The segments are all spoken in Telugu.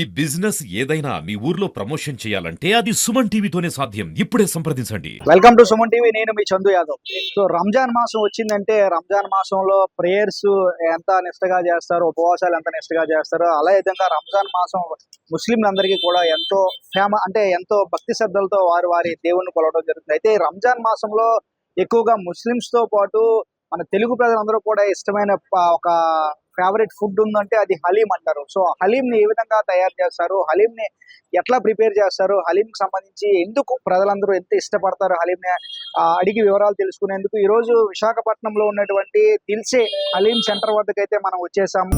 ఈ బిజినెస్ ఏదైనా మీ ఊర్లో ప్రమోషన్ చేయాలంటే అది సుమన్ టీవీతోనే సాధ్యం. ఇప్పుడే సంప్రదించండి. వెల్కమ్ టు సుమన్ టీవీ నేను మీ చందు యాదవ్. సో రంజాన్ మాసం వచ్చిందంటే రంజాన్ మాసంలో ప్రేయర్స్ ఎంత నిష్టగా చేస్తారో ఉపవాసాలు ఎంత నిష్టగా చేస్తారో అలా విధంగా రంజాన్ మాసం ముస్లింలందరికీ కూడా ఎంతో ఫేమ అంటే ఎంతో భక్తి శ్రద్ధలతో వారు వారి దేవుణ్ణి కొలవడం జరుగుతుంది. అయితే రంజాన్ మాసంలో ఎక్కువగా ముస్లిమ్స్తో పాటు మన తెలుగు ప్రజలందరూ కూడా ఇష్టమైన ఒక ఫేవరెట్ ఫుడ్ ఉందంటే అది హలీం అంటారు. సో హలీం ని ఏ విధంగా తయారు చేస్తారు? హలీం ని ఎట్లా ప్రిపేర్ చేస్తారు? హలీం కి సంబంధించి ఎందుకు ప్రజలందరూ ఎంత ఇష్టపడతారు హలీం ని ఆ, అడిగి వివరాలు తెలుసుకునేందుకు ఈ రోజు విశాఖపట్నంలో ఉన్నటువంటి దిల్సే హలీం సెంటర్ వద్దకు అయితే మనం వచ్చేసాము.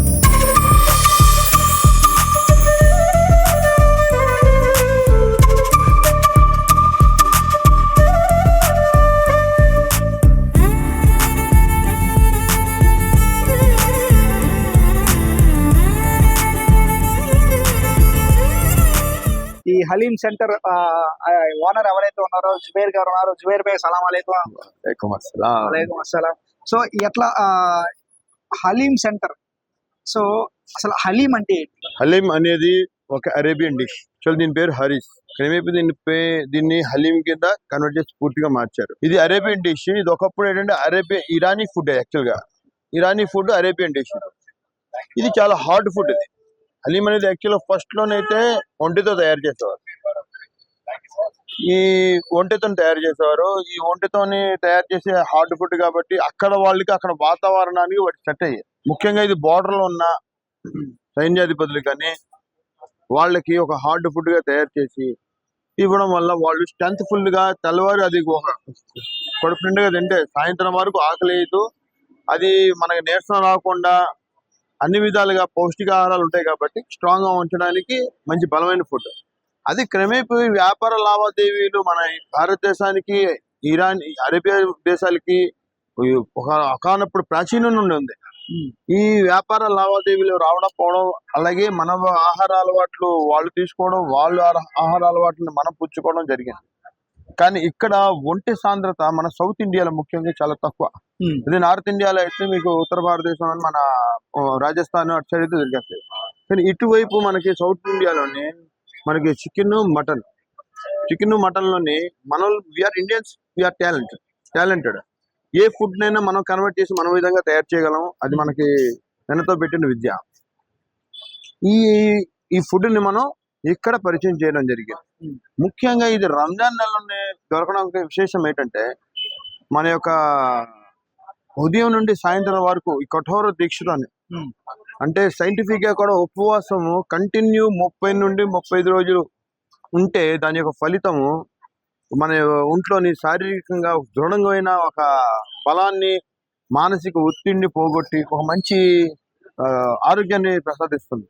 ఈ హలీం సెంటర్ ఓనర్ ఎవరైతే ఉన్నారో జుబేర్ గారు ఉన్నారు జుబేర్ బై సలాం అలైకుం అలైకుం అస్సలాం సో ఎట్లా హలీం సెంటర్ సో అసలు హలీం అంటే హలీం అనేది ఒక అరేబియన్ డిష్. సో దీని పేరు హరీష్. క్రమేపీ దీనిపై దీన్ని హలీం కింద కన్వర్ట్ చేసి పూర్తిగా మార్చారు. ఇది అరేబియన్ డిష్. ఇది ఒకప్పుడు ఏంటంటే అరేబియన్ ఇరానీ ఫుడ్ యాక్చువల్గా ఇరానీ ఫుడ్ అరేబియన్ డిష్. ఇది చాలా హాట్ ఫుడ్ ఇది. హలీం అనేది యాక్చువల్ ఫస్ట్లోనైతే ఒంటితో తయారు చేసేవారు. ఈ ఒంటితో తయారు చేసేవారు. ఈ ఒంటితోని తయారు చేసే హార్డ్ ఫుడ్ కాబట్టి అక్కడ వాళ్ళకి అక్కడ వాతావరణానికి వాటి సెట్ అయ్యాయి. ముఖ్యంగా ఇది బార్డర్లో లో ఉన్న సైన్యాధిపతులు కానీ వాళ్ళకి ఒక హార్డ్ ఫుడ్గా తయారు చేసి ఇవ్వడం వల్ల వాళ్ళు స్ట్రెంత్ ఫుల్గా తెల్లవారు అది ఒక కడుపు నిండుగా తింటే సాయంత్రం వరకు ఆకలి అది మనకి నీరసం రాకుండా అన్ని విధాలుగా పౌష్టికాహారాలు ఉంటాయి కాబట్టి స్ట్రాంగ్గా ఉంచడానికి మంచి బలమైన ఫుడ్ అది క్రమేపీ వ్యాపార లావాదేవీలు మన భారతదేశానికి ఇరాన్ అరేబియా దేశాలకి ఒక ఒకానప్పుడు ప్రాచీనం నుండి ఉంది. ఈ వ్యాపార లావాదేవీలు రావడం పోవడం అలాగే మన ఆహార అలవాట్లు వాళ్ళు తీసుకోవడం వాళ్ళు ఆహార అలవాట్లను మనం పుచ్చుకోవడం జరిగింది. కానీ ఇక్కడ ఒంటి సాంద్రత మన సౌత్ ఇండియాలో ముఖ్యంగా చాలా తక్కువ. ఇది నార్త్ ఇండియాలో అయితే మీకు ఉత్తర భారతదేశం అని మన రాజస్థాన్ అటు సైడ్ అయితే దొరికేస్తాయి. కానీ ఇటువైపు మనకి సౌత్ ఇండియాలోని మనకి చికెన్ మటన్. చికెన్ మటన్లోని మనం we are Indians we are talent talented A food నైనా మనం కన్వర్ట్ చేసి మన విధంగా తయారు చేయగలం అది మనకి వెనతో పెట్టిన విద్య. ఈ ఈ ఫుడ్ని మనం ఇక్కడ పరిచయం చేయడం జరిగింది. ముఖ్యంగా ఇది రంజాన్ నెలలోనే దొరకడానికి విశేషం ఏంటంటే మన యొక్క ఉదయం నుండి సాయంత్రం వరకు ఈ కఠోర దీక్షలు అని. అంటే సైంటిఫిక్గా కూడా ఉపవాసము కంటిన్యూ ముప్పై నుండి ముప్పై ఐదు రోజులు ఉంటే దాని యొక్క ఫలితము మన ఒంట్లోని శారీరకంగా దృఢమైన ఒక బలాన్ని మానసిక ఒత్తిడిని పోగొట్టి ఒక మంచి ఆరోగ్యాన్ని ప్రసాదిస్తుంది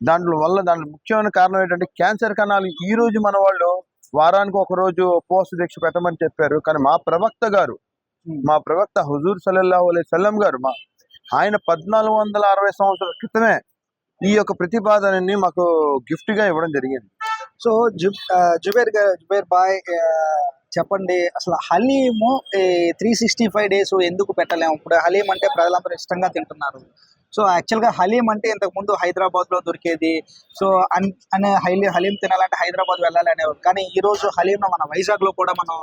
దాంట్లో వల్ల దాంట్లో ముఖ్యమైన కారణం ఏంటంటే క్యాన్సర్ కణాలు ఈ రోజు మన వాళ్ళు వారానికి ఒక రోజు ఉపవాస దీక్ష పెట్టమని చెప్పారు. కానీ మా ప్రవక్త గారు మా ప్రవక్త హుజూర్ సల్లల్లాహు అలైహి సల్లం గారు మా ఆయన పద్నాలుగు వందల అరవై సంవత్సరాల క్రితమే ఈ యొక్క ప్రతిపాదనని మాకు గిఫ్ట్గా ఇవ్వడం జరిగింది. సో జు జుబేర్ గారు జుబేర్ బాయ్ చెప్పండి. అసలు haleem three sixty five days ఎందుకు పెట్టలేము? ఇప్పుడు హలీం అంటే ప్రజలందరూ ఇష్టంగా తింటున్నారు. సో యాక్చువల్గా హలీం అంటే ఇంతకు ముందు హైదరాబాద్లో దొరికేది. సో అన్ అనే హైలీ హలీం తినాలంటే హైదరాబాద్ వెళ్ళాలి అనేవారు కానీ ఈ రోజు హలీం మన వైజాగ్లో కూడా మనం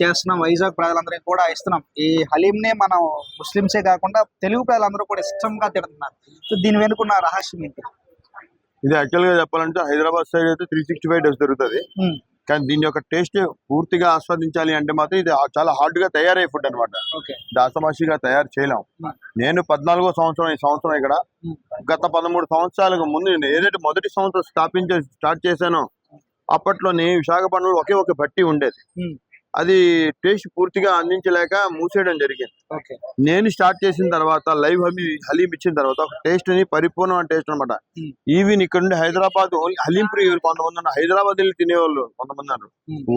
చేస్తున్నాం. వైజాగ్ ప్రజలందరికీ కూడా ఇస్తున్నాం. ఈ హలీంనే మనం ముస్లిమ్సే కాకుండా తెలుగు ప్రజలందరూ కూడా ఇష్టంగా తింటున్నారు. సో దీని వెనుకున్న రహస్యం ఏంటి? ఇది యాక్చువల్గా చెప్పాలంటే హైదరాబాద్ సైడ్ అయితే త్రీ సిక్స్టీ ఫైవ్ డేస్ దొరుకుతుంది కానీ దీని యొక్క టేస్ట్ పూర్తిగా ఆస్వాదించాలి అంటే మాత్రం ఇది చాలా హార్డ్గా తయారయ్యే ఫుడ్ అనమాట దాసమాషిగా తయారు చేయలేం. నేను పద్నాలుగో సంవత్సరం ఈ సంవత్సరం ఇక్కడ. గత పదమూడు సంవత్సరాలకు ముందు నేను ఏదైతే మొదటి సంవత్సరం స్థాపించే స్టార్ట్ చేశానో అప్పట్లోని విశాఖపట్నంలో ఒకే ఒక బట్టి ఉండేది. అది టేస్ట్ పూర్తిగా అందించలేక మూసేయడం జరిగింది. నేను స్టార్ట్ చేసిన తర్వాత లైవ్ హలీ హలీం ఇచ్చిన తర్వాత ఒక టేస్ట్ని పరిపూర్ణమైన టేస్ట్ అనమాట. ఈవెన్ ఇక్కడ నుండి హైదరాబాద్ హలీం ప్రియులు కొంతమంది ఉన్నారు. హైదరాబాద్ వెళ్ళి తినేవాళ్ళు కొంతమంది ఉన్నారు.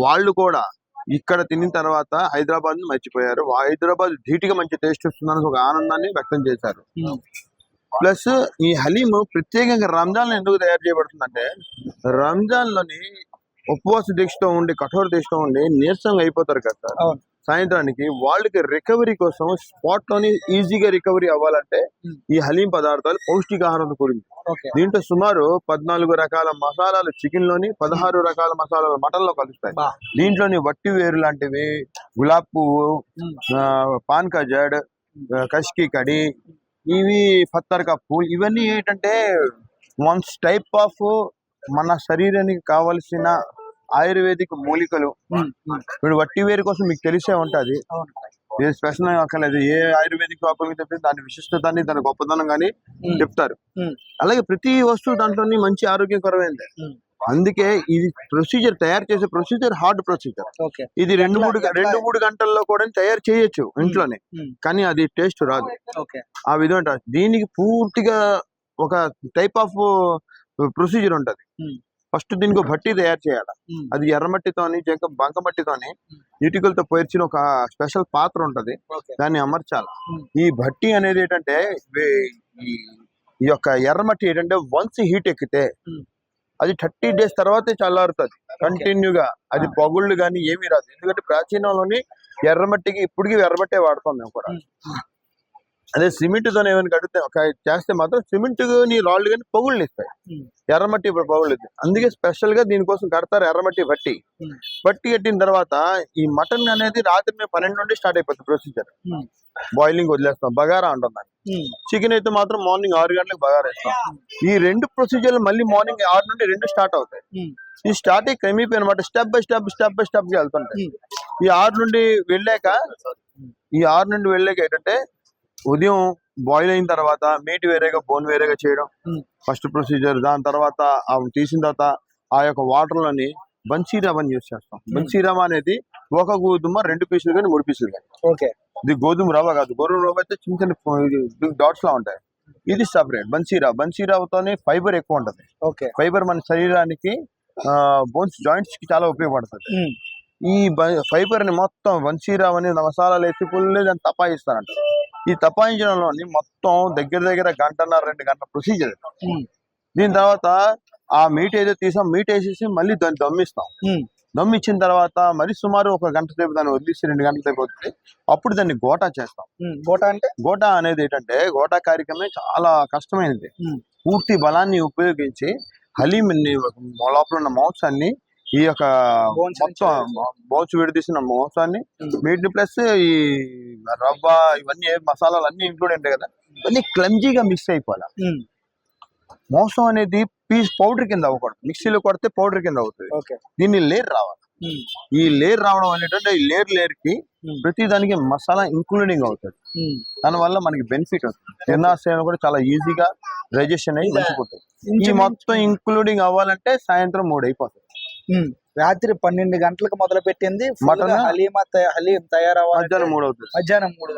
వాళ్ళు కూడా ఇక్కడ తినిన తర్వాత హైదరాబాద్ని మర్చిపోయారు. హైదరాబాద్ ధీటిగా మంచి టేస్ట్ వస్తుందని ఒక ఆనందాన్ని వ్యక్తం చేశారు. ప్లస్ ఈ హలీం ప్రత్యేకంగా రంజాన్ ఎందుకు తయారు చేయబడుతుందంటే రంజాన్లోని ఉపవాస దీక్షతో ఉండి కఠోర దీక్షతో ఉండి నీరసంగా అయిపోతారు కదా సార్. సాయంత్రానికి వాళ్ళకి రికవరీ కోసం స్పాట్లోని ఈజీగా రికవరీ అవ్వాలంటే. ఈ హలీం పదార్థాలు పౌష్టికాహారంతో కూడింది ఓకే దీంట్లో సుమారు పద్నాలుగు రకాల మసాలాలు చికెన్లోని పదహారు రకాల మసాలాలు మటన్లో కలుస్తాయి. దీంట్లోని వట్టి వేరు లాంటివి గులాబ్ పువ్వు పాన్ కజడ్ కష్కి కడి ఇవి పత్తర్ పూల్ ఇవన్నీ ఏంటంటే వన్స్ టైప్ ఆఫ్ మన శరీరానికి కావలసిన ఆయుర్వేదిక్ మూలికలు. ఇప్పుడు వట్టి వేరు కోసం మీకు తెలిసే ఉంటది ఏ స్పెషల్ అక్కర్లేదు ఏ ఆయుర్వేదిక్ డాక్టర్ చెప్తే దాని విశిష్టతని దాని గొప్పతనం కానీ చెప్తారు. అలాగే ప్రతి వస్తువు దాంట్లోని మంచి ఆరోగ్యకరమైనది. అందుకే ఇది ప్రొసీజర్ తయారు చేసే ప్రొసీజర్ హార్డ్ ప్రొసీజర్ ఓకే ఇది రెండు మూడు? రెండు మూడు గంటల్లో కూడా తయారు చేయొచ్చు ఇంట్లోనే. కానీ అది టేస్ట్ రాదు ఓకే ఆ విధంగా. దీనికి పూర్తిగా ఒక టైప్ ఆఫ్ ప్రొసీజర్ ఉంటది. ఫస్ట్ దీనికి ఒక భట్టి తయారు చేయాలి. అది ఎర్రమట్టితోని జంక బంకమట్టితోని. ఇటుకలతో పేర్చిన ఒక స్పెషల్ పాత్ర ఉంటది దాన్ని అమర్చాలి. ఈ భట్టి అనేది ఏంటంటే ఈ యొక్క ఎర్రమట్టి ఏంటంటే వన్స్ హీట్ ఎక్కితే. అది థర్టీ డేస్ తర్వాతే చల్లారుతుంది కంటిన్యూగా అది. పగుళ్ళు కానీ ఏమీ రాదు ఎందుకంటే ప్రాచీనంలోని ఎర్రమట్టికి ఇప్పటికీ ఎర్రమట్టే వాడతాం మేము కూడా. అదే సిమెంట్తో ఏమైనా కడితే ఒక చేస్తే మాత్రం సిమెంట్ని రాళ్ళు కానీ పగుళ్ళు ఇస్తాయి. ఎర్రమట్టి ఇప్పుడు పగుళ్ళు ఇస్తాయి అందుకే స్పెషల్గా దీనికోసం కడతారు ఎర్రమట్టి బట్టి. బట్టి కట్టిన తర్వాత ఈ మటన్ అనేది రాత్రి మేము పన్నెండు నుండి స్టార్ట్ అయిపోతుంది ప్రొసీజర్. బాయిలింగ్ వదిలేస్తాం బగారా అంటాం దాన్ని ఉమ్. చికెన్ అయితే మాత్రం మార్నింగ్ ఆరు గంటలకు బగారా వేస్తాం ఈ రెండు ప్రొసీజర్లు మళ్ళీ మార్నింగ్ ఆరు నుండి రెండు స్టార్ట్ అవుతాయి. ఈ స్టార్ట్ అయ్యి క్రమీపోయి అనమాట step by step step by స్టెప్గా వెళ్తుంటాయి. ఈ ఆరు నుండి వెళ్ళాక ఈ ఆరు నుండి వెళ్ళాక ఏంటంటే ఉదయం బాయిల్ అయిన తర్వాత మీట్ వేరేగా బోన్ వేరేగా చేయడం. ఫస్ట్ ప్రొసీజర్ దాని తర్వాత ఆ తీసిన తర్వాత ఆ యొక్క వాటర్లోని బన్సీ రవ్వని యూస్ చేస్తాం. బన్సీ అనేది ఒక గోధుమ రెండు పీసులు కానీ మూడు పీసులు కానీ. ఓకే. ఇది గోధుమ రవ్వ కాదు. గోధుమ రవ్వ అయితే చిన్న చిన్న డాట్స్ లా ఉంటాయి. ఇది సపరేట్ బన్సీ రవ్వ. బన్సీ రవ్వతోనే ఫైబర్ ఎక్కువ ఉంటుంది. ఓకే. ఫైబర్ మన శరీరానికి బోన్స్ జాయింట్స్కి చాలా ఉపయోగపడుతుంది. ఈ ఫైబర్ని మొత్తం వన్సీరావ్ అని మసాలాలు వేసి ఫుల్ దాన్ని తపాయిస్తారంట. ఈ తపాయించడంలోని మొత్తం దగ్గర దగ్గర గంటన్నర రెండు గంటల ప్రొసీజర్. దీని తర్వాత ఆ మీట్ ఏదో తీసాం మీట్ వేసేసి మళ్ళీ దాన్ని దమ్మిస్తాం. దమ్మిచ్చిన తర్వాత మరి సుమారు ఒక గంట సేపు దాన్ని వదిలేసి రెండు గంటల సేపు వదిలి అప్పుడు దాన్ని గోటా చేస్తాం. గోటా అంటే గోటా అనేది ఏంటంటే గోటా కార్యక్రమే చాలా కష్టమైనది. పూర్తి బలాన్ని ఉపయోగించి హలీం లోపల ఉన్న మాంసాన్ని ఈ యొక్క మొత్తం బోన్స్ విడదీసిన మాంసాన్ని ఉమ్. వీటిని ప్లస్ ఈ రవ్వ ఇవన్నీ మసాలాలు అన్ని ఇంక్లూడ్ ఉంటాయి కదా ఇవన్నీ క్లమ్జీగా మిక్స్ అయిపోవాలి ఉమ్. మాంసం అనేది పీస్ పౌడర్ కింద అవ్వకూడదు మిక్సీలో కొడితే పౌడర్ కింద అవుతుంది దీన్ని లేర్ రావాలి ఉమ్. ఈ లేర్ రావడం అనేటువంటి ఈ లేర్ లేర్కి. ప్రతి దానికి మసాలా ఇంక్లూడింగ్ అవుతుంది. దానివల్ల మనకి బెనిఫిట్ వస్తుంది తిన్నాసేన కూడా చాలా ఈజీగా డైజెషన్ అయ్యి? మంచిపోతుంది ఈ మొత్తం ఇంక్లూడింగ్ అవ్వాలంటే సాయంత్రం మూడు అయిపోతుంది. రాత్రి పన్నెండు గంటలకు మొదలు పెట్టింది మటన్? హలీమా హలీం తయారవ్వాలి. మధ్యాహ్నం మూడు అవుతుంది. మధ్యాహ్నం మూడు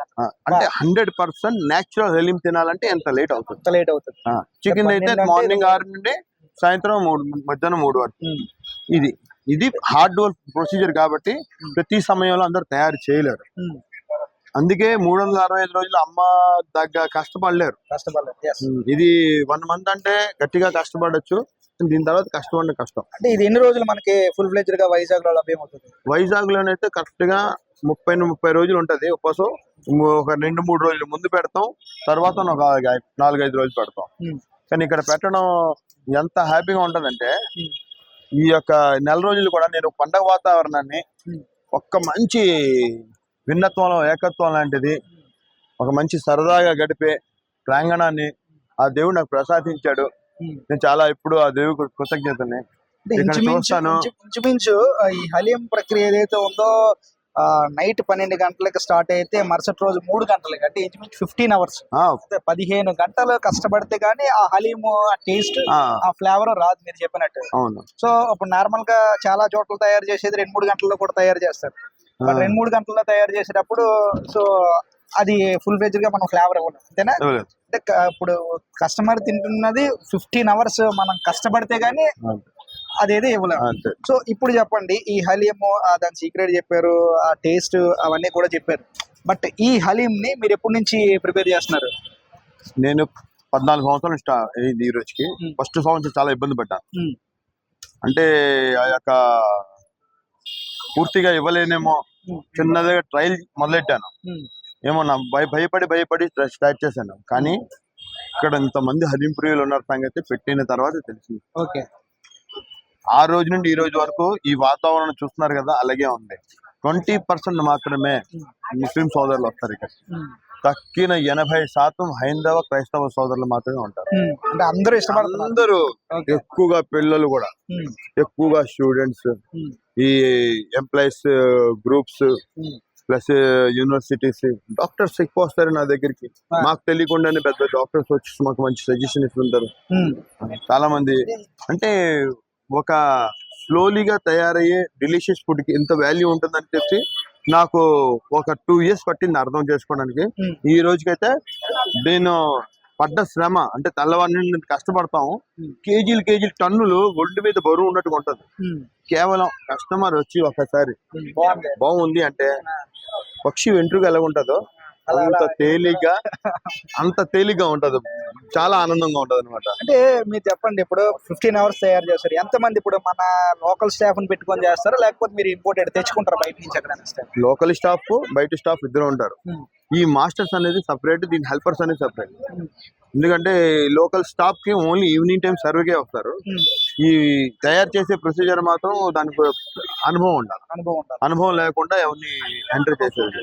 అంటే హండ్రెడ్ పర్సెంట్ నేచురల్ హెలిం తినాలంటే ఎంత లేట్ అవుతుంది? అంత లేట్ అవుతుంది. చికెన్ అయితే మార్నింగ్ ఆరు నుండి సాయంత్రం మూడు మధ్యాహ్నం మూడు వరకు. ఇది ఇది హార్డ్ వర్క్ ప్రొసీజర్ కాబట్టి. ప్రతి సమయంలో అందరూ తయారు చేయలేరు. అందుకే మూడు వందల అరవై ఐదు రోజులు అమ్మ దగ్గర కష్టపడలేరు. కష్టపడలేదు. ఇది వన్ మంత్ అంటే గట్టిగా కష్టపడొచ్చు. దీని తర్వాత కష్టపడే కష్టం అంటే ఇది ఎన్ని రోజులు మనకి ఫుల్ ఫ్లెజ్డ్గా వైజాగ్లో లభ్యమవుతుంది వైజాగ్ లోనైతే కరెక్ట్గా ముప్పై ముప్పై రోజులు ఉంటది ఉపవాసం ఒక రెండు మూడు రోజులు ముందు పెడతాం తర్వాత ఒక నాలుగైదు రోజులు పెడతాం. కానీ ఇక్కడ పెట్టడం ఎంత హ్యాపీగా ఉంటదంటే. ఈ యొక్క నెల రోజులు కూడా నేను పండగ వాతావరణాన్ని. ఒక్క మంచి భిన్నత్వం ఏకత్వం లాంటిది ఒక మంచి సరదాగా గడిపే ప్రాంగణాన్ని ఆ దేవుడు నాకు ప్రసాదించాడు. నేను చాలా ఇప్పుడు ఆ దేవుడికి కృతజ్ఞతని చూస్తాను. ఇంచు- ఇంచుమించు ఈ హలీం ప్రక్రియ ఏదైతే ఉందో నైట్ పన్నెండు గంటలకు స్టార్ట్ అయితే మరుసటి రోజు మూడు గంటలకి అంటే ఇంచుమించు ఫిఫ్టీన్ అవర్స్. పదిహేను గంటలు కష్టపడితే గానీ ఆ హలీము ఆ టేస్ట్ ఆ, ఫ్లేవర్ రాదు మీరు చెప్పినట్టు. సో ఇప్పుడు నార్మల్గా చాలా చోట్ల తయారు చేసేది రెండు మూడు గంటల్లో కూడా తయారు చేస్తారు. రెండు మూడు గంటల్లో తయారు చేసేటప్పుడు సో అది ఫుల్ ఫ్లెజ్గా మనం ఫ్లేవర్ ఇవ్వడం అంతేనా ఇవ్వలేదు. అంటే ఇప్పుడు కస్టమర్ తింటున్నది ఫిఫ్టీన్ అవర్స్ మనం కష్టపడితే గానీ. అదేదో ఇవ్వలేము అంతే సో ఇప్పుడు చెప్పండి ఈ హలీము దాని సీక్రెట్ చెప్పారు ఆ టేస్ట్ అవన్నీ కూడా చెప్పారు బట్ ఈ హలీం ని మీరు ఎప్పటి నుంచి ప్రిపేర్ చేస్తున్నారు నేను పద్నాలుగు సంవత్సరాలు స్టా ఈ రోజుకి. ఫస్ట్ సంవత్సరం చాలా ఇబ్బంది పడ్డాను Hmm. అంటే ఆ యొక్క పూర్తిగా ఇవ్వలేనేమో చిన్నదిగా ట్రయల్ మొదలెట్టాను. ఏమో నా భయ భయపడి భయపడి స్టార్ట్ చేశాను కానీ ఇక్కడ ఇంతమంది హలీం ప్రియులు ఉన్నారు సంగతి పెట్టిన తర్వాత తెలిసింది ఓకే ఆ రోజు నుండి ఈ రోజు వరకు ఈ వాతావరణం చూస్తున్నారు కదా అలాగే ఉంది ట్వంటీ పర్సెంట్ మాత్రమే ముస్లిం సోదరులు వస్తారు ఇక్కడ. తక్కిన ఎనభై శాతం హైందవ క్రైస్తవ సోదరులు మాత్రమే ఉంటారు. అంటే అందరూ ఇష్టపడుతున్నారు అందరూ ఎక్కువగా పిల్లలు కూడా. ఎక్కువగా స్టూడెంట్స్. ఈ employees groups. Plus universities doctors ఎక్కువ వస్తారు నా దగ్గరికి. మాకు తెలియకుండానే పెద్ద డాక్టర్స్ వచ్చి మాకు మంచి సజెషన్ ఇస్తుంటారు. చాలా మంది అంటే ఒక స్లోలీగా తయారయ్యే డిలీషియస్ ఫుడ్కి ఇంత వాల్యూ ఉంటుందని చెప్పి నాకు ఒక టూ ఇయర్స్ పట్టింది అర్థం చేసుకోవడానికి. ఈ రోజుకైతే నేను పడ్డ శ్రమ అంటే తెల్లవారి ఉమ్. కేజీలు కేజీలు టన్నులు ఒంటి మీద బరువు ఉన్నట్టుగా ఉంటుంది. కేవలం కస్టమర్ వచ్చి ఒకసారి. బాగుంది అంటే పక్షి వెంట్రుక ఎలా ఉంటుందో అంత. తేలిగ్గా అంత తేలిగ్గా ఉంటది చాలా ఆనందంగా ఉంటది అనమాట అంటే మీరు చెప్పండి ఇప్పుడు ఫిఫ్టీన్ అవర్స్ తయారు చేస్తారు ఎంతమంది ఇప్పుడు మన లోకల్ స్టాఫ్ని పెట్టుకొని చేస్తారా? లేకపోతే మీరు ఇంపోర్టెడ్ తెచ్చుకుంటారా బయట నుంచి ఎక్కడ లోకల్ స్టాఫ్ బయట స్టాఫ్ ఇద్దరు ఉంటారు. ఈ మాస్టర్స్ అనేది సపరేట్ దీని హెల్పర్స్ అనేది సపరేట్ ఎందుకంటే లోకల్ స్టాఫ్కి ఓన్లీ ఈవినింగ్ టైం సర్వేకే వస్తారు. ఈ తయారు చేసే ప్రొసీజర్ మాత్రం దానికి అనుభవం ఉండాలి. అనుభవం ఉండాలి. అనుభవం లేకుండా ఎవరిని ఎంటర్ చేసేది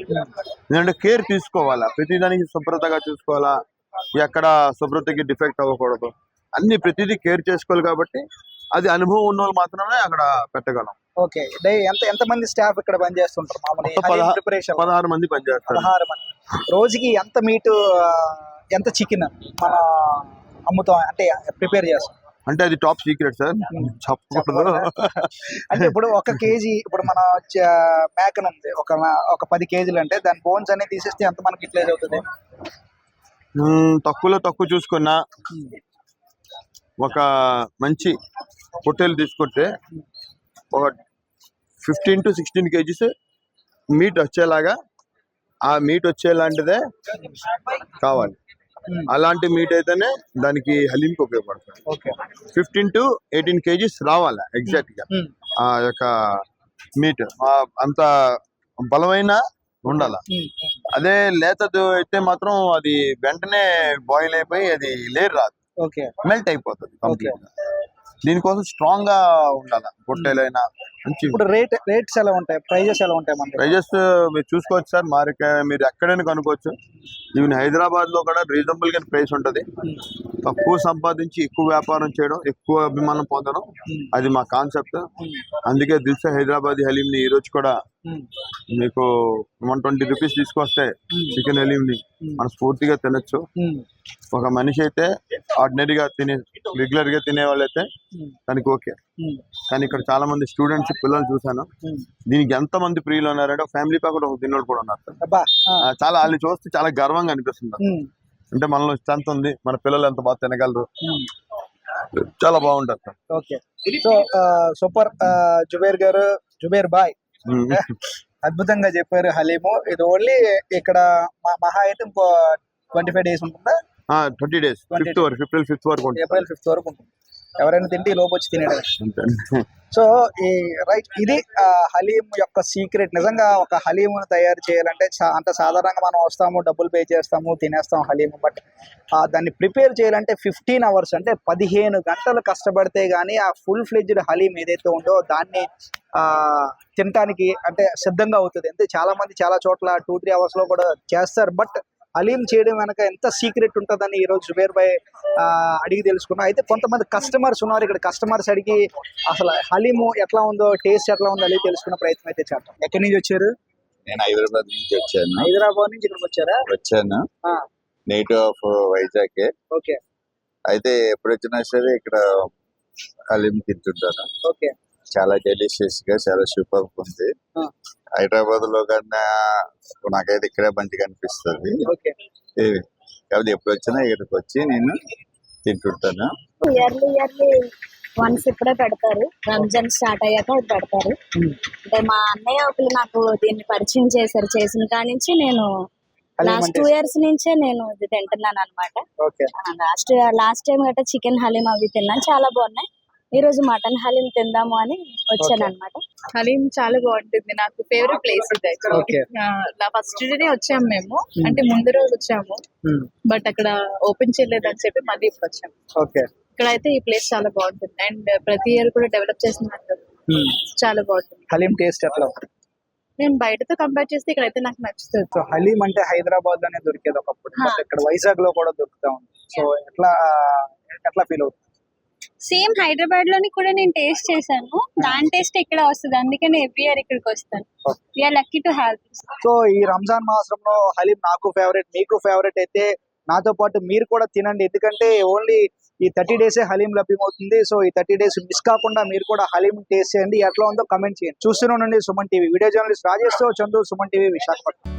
ఎందుకంటే కేర్ తీసుకోవాలా? ప్రతిదానికి శుభ్రతగా చూసుకోవాలా? ఎక్కడ శుభ్రతకి డిఫెక్ట్ అవ్వకూడదు. అన్ని ప్రతిదీ కేర్ చేసుకోవాలి కాబట్టి అది అనుభవం ఉన్న వాళ్ళు మాత్రమే అక్కడ పెట్టగలం. ఓకే డై ఎంత ఎంత మంది స్టాఫ్ ఇక్కడ పని చేస్తుంటారు మామూలు ప్రిపరేషన్ పదహారు మంది పనిచేస్తారు. పదహారు మంది. రోజుకి ఎంత మీట్ ఎంత చికెన్ మన అమ్ముతాం అంటే ప్రిపేర్ చేస్తాం? అంటే అది టాప్ సీక్రెట్ సార్ చెప్పకూడదు. అంటే ఇప్పుడు ఒక కేజీ ఇప్పుడు మన మేకన్ ఉంది. ఒక ఒక పది కేజీలు అంటే దాని బోన్స్ అనేది తీసేస్తే ఎంత మనకి ఇట్లేజ్ అవుతుంది? తక్కువలో తక్కువ చూసుకున్నా ఒక మంచి హోటల్ తీసుకుంటే ఒక fifteen to sixteen KGs meat వచ్చేలాగా ఆ మీట్ వచ్చేలాంటిదే కావాలి. అలాంటి మీట్ అయితేనే దానికి హలీంకి ఉపయోగపడుతుంది. Okay. Fifteen to eighteen KGs రావాలి ఎగ్జాక్ట్గా ఆ యొక్క మీట్. అంత బలమైన ఉండాల? అదే లేతది అయితే మాత్రం అది వెంటనే బాయిల్ అయిపోయి అది లేరు రాదు. ఓకే. మెల్ట్ అయిపోతుంది కంప్లీట్గా దీనికోసం స్ట్రాంగ్గా ఉండాలి? పొట్టేలైనా మంచి ఇప్పుడు రేట్ రేట్స్ ఎలా ఉంటాయి? ప్రైజెస్ ఎలా ఉంటాయి మన? ప్రైజెస్ మీరు చూసుకోవచ్చు సార్. మార్కె మీరు ఎక్కడైనా కనుక్కోవచ్చు. ఈవెన్ హైదరాబాద్లో కూడా రీజనబుల్గా ప్రైస్ ఉంటది. తక్కువ సంపాదించి ఎక్కువ వ్యాపారం చేయడం ఎక్కువ అభిమానం పొందడం. అది మా కాన్సెప్ట్. అందుకే దిల్సా హైదరాబాద్ హలీం ని ఈ రోజు కూడా. మీకు వన్ ట్వంటీ రూపీస్ తీసుకొస్తే. Chicken Hmm. మనం స్ఫూర్తిగా తినొచ్చు. ఒక మనిషి అయితే ఆర్డినరీగా తినే రెగ్యులర్గా తినే వాళ్ళైతే. దానికి ఓకే. కానీ ఇక్కడ చాలా మంది స్టూడెంట్స్ పిల్లలు చూసాను. దీనికి ఎంత మంది ప్రియులు ఉన్నారంటే ఫ్యామిలీ ప్యాక్ కూడా ఒక తిన్నోడు కూడా ఉన్నారు చాలా వాళ్ళు చూస్తే చాలా గర్వంగా అనిపిస్తుంది. అంటే మనలో స్ట్రెంత్ ఉంది మన పిల్లలు ఎంత బాగా తినగలరు. చాలా బాగుంటారు sir okay so super Zubair గారు జుబేర్ బాయ్. అద్భుతంగా చెప్పారు హలీము. ఇది ఓన్లీ ఇక్కడ మ- మహా అయితే ఇంకో ట్వంటీ ఫైవ్ డేస్ ఉంటుందా? ఆ ట్వంటీ డేస్ 20 ఫిఫ్త్ వరకు ఏప్రిల్ ఫిఫ్త్ వరకు ఉంటుంది. ఏప్రిల్ ఫిఫ్త్ వరకు ఉంటుంది. ఎవరైనా తింటే ఈ లోపు వచ్చి అంతే. సో ఈ రైట్ ఇది హలీం యొక్క సీక్రెట్. నిజంగా ఒక హలీమును తయారు చేయాలంటే అంత సాధారణంగా మనం వస్తాము డబ్బులు పే చేస్తాము తినేస్తాం హలీము. బట్ దాన్ని ప్రిపేర్ చేయాలంటే ఫిఫ్టీన్ అవర్స్ అంటే పదిహేను గంటలు కష్టపడితే కానీ ఆ ఫుల్ ఫ్లెడ్జ్డ్ హలీం ఏదైతే ఉందో దాన్ని ఆ తినటానికి అంటే సిద్ధంగా అవుతుంది. అంటే చాలా మంది చాలా చోట్ల టూ త్రీ అవర్స్లో కూడా చేస్తారు. బట్ హలీం చేయడం వెనక ఎంత సీక్రెట్ ఉంటుందని ఈ రోజు జుబేర్ భాయ్ అడిగి తెలుసుకున్నా. అయితే కొంతమంది కస్టమర్స్ ఉన్నారు ఇక్కడ. కస్టమర్స్ అడిగి అసలు హలీము ఎట్లా ఉందో టేస్ట్ ఎట్లా ఉందో అడిగి తెలుసుకునే ప్రయత్నం అయితే చేద్దాం. ఎక్కడి నుంచి వచ్చారు? నేను హైదరాబాద్ నుంచి వచ్చాను. హైదరాబాద్ నుంచి ఇక్కడికి వచ్చారా? వచ్చాను. Native of Vizag. ఓకే. అయితే ఎప్పుడు వచ్చినా సరే ఇక్కడ హలీం తింటుంటాను. ఓకే. చాలా డెలిషియస్గా చాలా సూపర్ ఉంది. హైదరాబాద్లో కన్నా నాకైతే ఇక్కడే మంచిగా అనిపిస్తుంది. కాబట్టి ఎప్పుడు వచ్చినా ఇక్కడికి వచ్చి నేను తింటుంటాను. ఇయర్లీ ఇయర్లీ వన్స్ ఇప్పుడే పెడతారు. రంజాన్ స్టార్ట్ అయ్యాక ఇది పెడతారు. అంటే మా అన్నయ్య ఒకరు నాకు దీన్ని పరిచయం చేశారు చేసిన కాడి నుంచి నేను లాస్ట్ టూ ఇయర్స్ నుంచే నేను ఇది తింటున్నాను అనమాట ఓకే లాస్ట్ లాస్ట్ టైం గట్రా చికెన్ హలీం అవి తిన్నాను. చాలా బాగున్నాయి. ఈ రోజు మటన్ హలీం తిందాము అని వచ్చాను అనమాట హలీం చాలా బాగుంటుంది. నాకు ఫేవరెట్ ప్లేస్ ఇది. ఫస్ట్ డేనే వచ్చాము మేము. అంటే ముందు రోజు వచ్చాము. బట్ అక్కడ ఓపెన్ చేయలేదు అని చెప్పి మళ్ళీ ఇప్పుడు వచ్చాము. ఓకే. ఇక్కడ అయితే ఈ ప్లేస్ చాలా బాగుంటుంది. అండ్ ప్రతి ఇయర్ కూడా డెవలప్ చేస్తున్నారు చాలా బాగుంటుంది. హలీం టేస్ట్ ఎట్లా? నేను బయటతో కంపేర్ చేస్తే ఇక్కడ అయితే నాకు నచ్చుతుంది. సో హలీం అంటే హైదరాబాద్లోనే దొరికేది ఒకప్పుడు. ఇక్కడ వైజాగ్లో కూడా దొరుకుతా ఉంది. సో ఎట్లా ఎట్లా ఫీల్ అవుతుంది? సేమ్ హైదరాబాద్లోని కూడా నేను టేస్ట్ చేశాను. దాని టేస్ట్ ఇక్కడ వస్తుంది. అందుకే నేను ఎవ్రీ ఇయర్ ఇక్కడికి వస్తాను. We are lucky to have so ఈ రంజాన్ మాసంలో హలీం నాకు ఫేవరెట్ మీకు ఫేవరెట్ అయితే నాతో పాటు మీరు కూడా తినండి. ఎందుకంటే ఓన్లీ ఈ థర్టీ డేసే హలీం లభ్యమవుతుంది. సో ఈ థర్టీ డేస్ మిస్ కాకుండా మీరు కూడా హలీం టేస్ట్ చేయండి. ఎట్లా ఉందో కమెంట్ చేయండి. చూస్తూనే ఉండండి సుమన్ టీవీ. వీడియో జర్నలిస్ట్ రాజేష్తో చందు సుమన్ టీవీ విశాఖపట్నం.